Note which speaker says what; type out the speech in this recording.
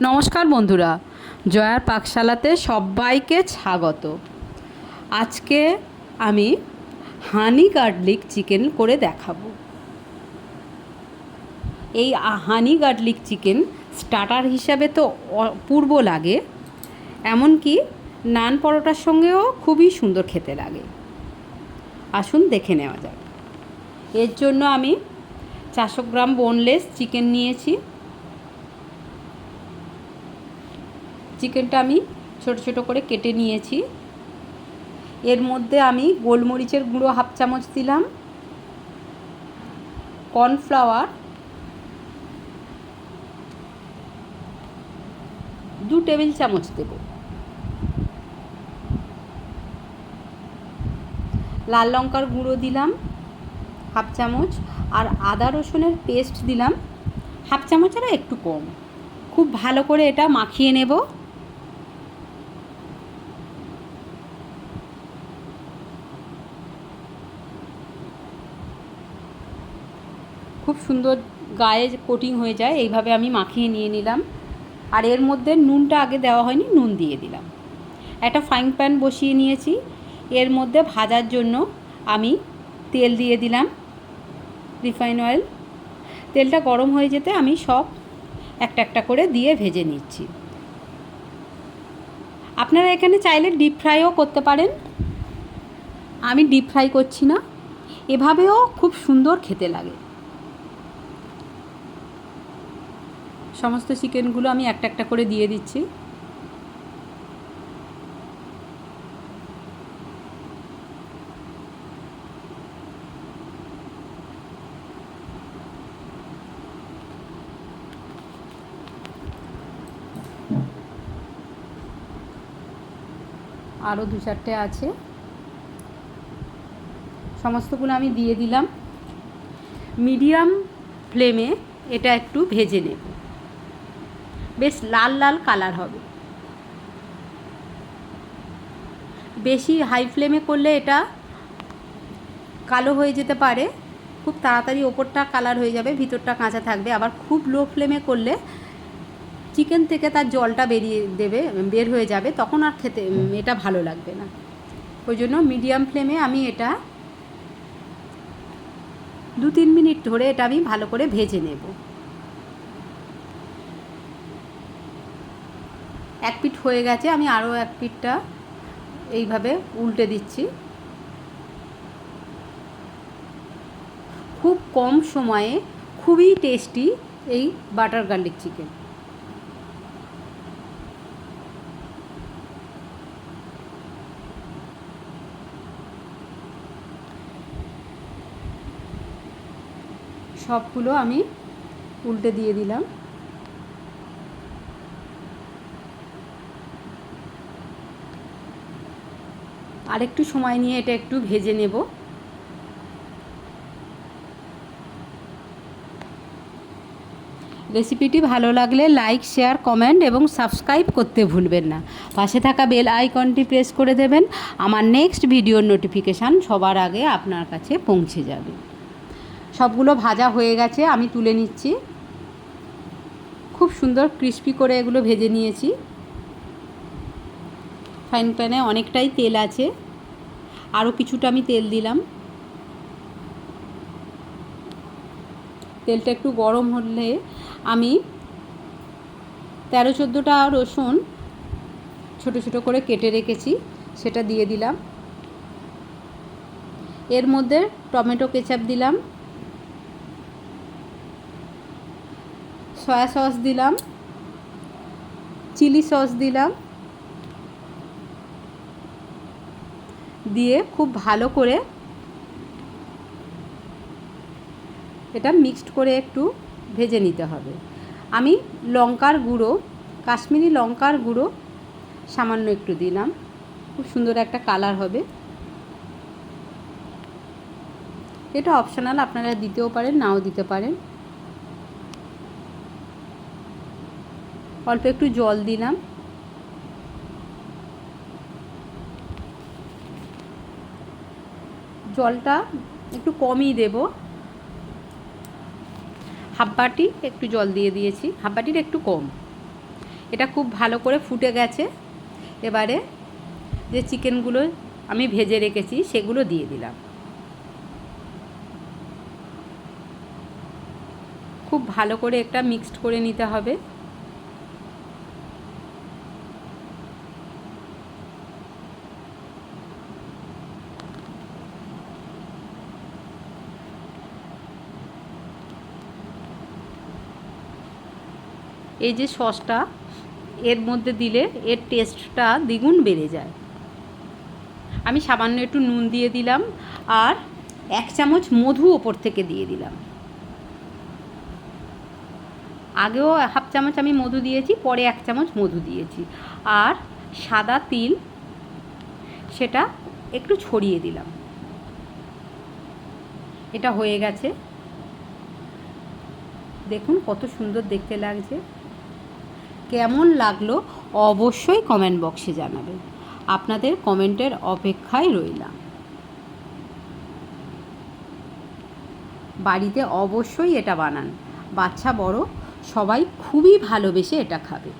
Speaker 1: নমস্কার বন্ধুরা, জয়ার পাকশালাতে সবাইকে স্বাগত। আজকে আমি হানি গার্লিক চিকেন করে দেখাবো। এই হানি গার্লিক চিকেন স্টার্টার হিসাবে তো অপূর্ব লাগে, এমনকি নান পরোটার সঙ্গেও খুবই সুন্দর খেতে লাগে। আসুন দেখে নেওয়া যাক। এর জন্য আমি চারশো গ্রাম বোনলেস চিকেন নিয়েছি। চিকেনটা আমি ছোট ছোট করে কেটে নিয়েছি। এর মধ্যে আমি গোলমরিচের গুঁড়ো হাফ চামচ দিলাম। কর্নফ্লাওয়ার। দু টেবিল চামচ দেব। লাল লঙ্কার গুঁড়ো দিলাম হাফ চামচ। আর আদা রসুনের পেস্ট দিলাম হাফ চামচেরও একটু কম। খুব ভালো করে এটা মাখিয়ে নেব। খুব সুন্দর গায়ে কোটিং হয়ে যায়, এইভাবে আমি মাখিয়ে নিয়ে নিলাম। আর এর মধ্যে নুনটা আগে দেওয়া হয়নি, নুন দিয়ে দিলাম। একটা ফ্রাইং প্যান বসিয়ে নিয়েছি। এর মধ্যে ভাজার জন্য আমি তেল দিয়ে দিলাম রিফাইন অয়েল তেলটা গরম হয়ে যেতে আমি সব একটা একটা করে দিয়ে ভেজে নিচ্ছি। আপনারা এখানে চাইলে ডিপ ফ্রাইও করতে পারেন। আমি ডিপ ফ্রাই করছি না। এভাবেও খুব সুন্দর খেতে লাগে। সমস্ত চিকেনগুলো আমি একটা একটা করে দিয়ে দিচ্ছি। আরও দু চারটে আছে। সমস্তগুলো আমি দিয়ে দিলাম। মিডিয়াম ফ্লেমে এটা একটু ভেজে নেব। বেশ লাল লাল কালার হবে। বেশি হাই ফ্লেমে করলে এটা কালো হয়ে যেতে পারে। খুব তাড়াতাড়ি ওপরটা কালার হয়ে যাবে, ভিতরটা কাঁচা থাকবে। আবার খুব লো ফ্লেমে করলে চিকেন থেকে তার জলটা বেরিয়ে দেবে, বের হয়ে যাবে। তখন আর খেতে এটা ভালো লাগবে না। ওই জন্য মিডিয়াম ফ্লেমে আমি এটা দু তিন মিনিট ধরে এটা আমি ভালো করে ভেজে নেব। এক পিঠ হয়ে গেছে, আমি আরও এক পিঠটা এইভাবে উল্টে দিচ্ছি। খুব কম সময়ে খুবই টেস্টি এই বাটার গার্লিক চিকেন সবগুলো আমি উল্টে দিয়ে দিলাম। আরেকটু সময় নিয়ে এটা একটু ভেজে নেব। রেসিপিটি ভালো লাগলে লাইক, শেয়ার, কমেন্ট এবং সাবস্ক্রাইব করতে ভুলবেন না। পাশে থাকা বেল আইকনটি প্রেস করে দেবেন। আমার নেক্সট ভিডিওর নোটিফিকেশান সবার আগে আপনার কাছে পৌঁছে যাবে। সবগুলো ভাজা হয়ে গেছে, আমি তুলে নিচ্ছি। খুব সুন্দর ক্রিস্পি করে এগুলো ভেজে নিয়েছি। ফ্রাইং প্যানে অনেকটাই তেল আছে। আরও কিছুটা আমি তেল দিলাম। তেলটা একটু গরম হলে আমি তেরো চোদ্দোটা রসুন ছোট ছোট করে কেটে রেখেছি, সেটা দিয়ে দিলাম। এর মধ্যে টমেটো কেচাপ দিলাম। সয়া সস দিলাম। চিলি সস দিলাম। দিয়ে খুব ভালো করে এটা মিক্সড করে একটু ভেজে নিতে হবে। আমি লঙ্কার গুঁড়ো, কাশ্মীরি লঙ্কার গুঁড়ো সামান্য একটু দিলাম। খুব সুন্দর একটা কালার হবে। এটা অপশনাল, আপনারা দিতেও পারেন, নাও দিতে পারেন। অল্প একটু জল দিলাম। জলটা একটু কমই দেব। হাফ বাটি একটু জল দিয়ে দিয়েছি, হাফ বাটির একটু কম। এটা খুব ভালো করে ফুটে গেছে। এবারে যে চিকেনগুলো আমি ভেজে রেখেছি, সেগুলো দিয়ে দিলাম। খুব ভালো করে একটা মিক্সড করে নিতে হবে। এই যে সসটা, এর মধ্যে দিলে এর টেস্টটা দ্বিগুণ বেড়ে যায়। আমি সামান্য একটু নুন দিয়ে দিলাম আর এক চামচ মধু ওপর থেকে দিয়ে দিলাম। আগেও হাফ চামচ আমি মধু দিয়েছি, পরে এক চামচ মধু দিয়েছি। আর সাদা তিল সেটা একটু ছড়িয়ে দিলাম। এটা হয়ে গেছে। দেখুন কত সুন্দর দেখতে লাগছে। কেমন লাগল অবশ্যই কমেন্ট বক্সে জানাবেন। আপনাদের কমেন্টের অপেক্ষায় রইলাম। বাড়িতে অবশ্যই এটা বানান। বাচ্চা বড়, সবাই খুবই ভালোবেসে এটা খাবে।